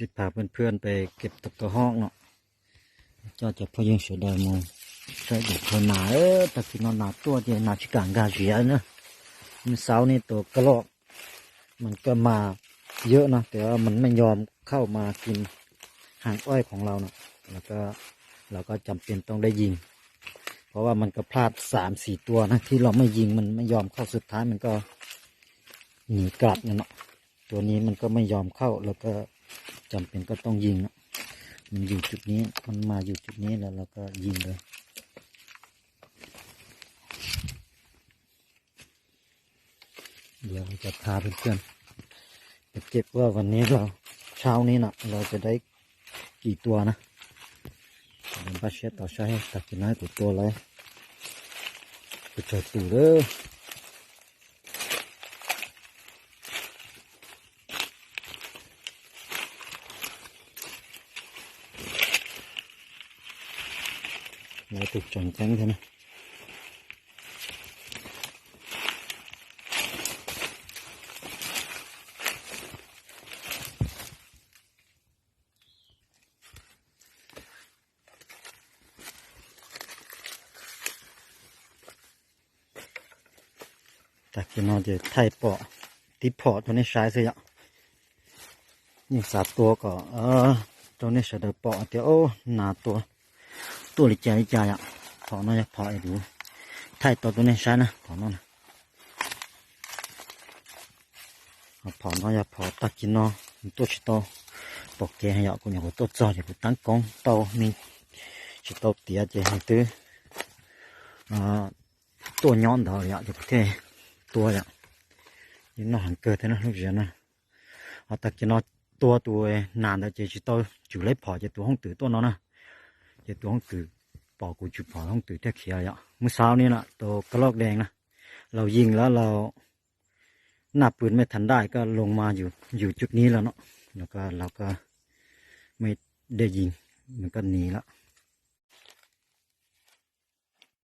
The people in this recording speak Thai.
สิพาเพื่อนๆไปเก็บตะกระห้องเนาะเจ้าจะพยิงเสียดายมองใช่เด็กคนหนาเออตะกี้นอนหนาตัวเดียวหนาชิกางกาเสียเนะมันเสานี่ตัวกระโหลกมันก็มาเยอะนะแต่ว่ามันไม่ยอมเข้ามากินหางอ้อยของเราเนาะแล้วก็เราก็จำเป็นต้องได้ยิง เพราะว่ามันก็พลาดสามสี่ตัวนะที่เราไม่ยิงมันไม่ยอมเข้าสุดท้ายมันก็หนีกลับเนาะตัวนี้มันก็ไม่ยอมเข้าแล้วก็ จำเป็นก็ต้องยิงเนาะมันอยู่จุดนี้ มันมาอยู่จุดนี้แล้วเราก็ยิงเลยเดี๋ยวเราจะพาเพื่อนๆไปเก็บว่าวันนี้เราเช้านี้นะเราจะได้กี่ตัวนะเดี๋ยวป้าเช็ดต่อใช้ตักกินน้อยตัวเลยไปเจอตู่เด้อ ไหนตุกจอนแจ้งใช่ไหมจากที่นอนจะไทยปอติพอตัวนี้ใช้เสิอะนี่สามตัวก็เออตัวนี้เสด็จปอเดี๋ยวหนาตัว ตัวลิจายลิจายอะพอน่าจะพอไอ้ดูไทยตัวตัวนี้ใช้นะพอน่นนะเอาพอน่าจะพอตักกินเนาะตัวชิโตปอกแกให้ยากูอย่างตัวจอดกูตั้งกองโตมีชิโตเตียเจให้ตื้ออ่าตัวย้อนเดาเนี่ยจะพูดเท่ตัวเนี่ยยิน nó hẳn cơ thế nó lúc giờ nè họ tập cho nó จะตัวห้องตื่ปอกูจุดปอห้องตื่นแท้เขียวอะเมื่อเช้านี่นะตัวกระลอกแดงนะเรายิงแล้วเราหน้าปืนไม่ทันได้ก็ลงมาอยู่อยู่จุดนี้แล้วเนาะแล้วก็เราก็ไม่ได้ยิงมันก็หนีแล้ว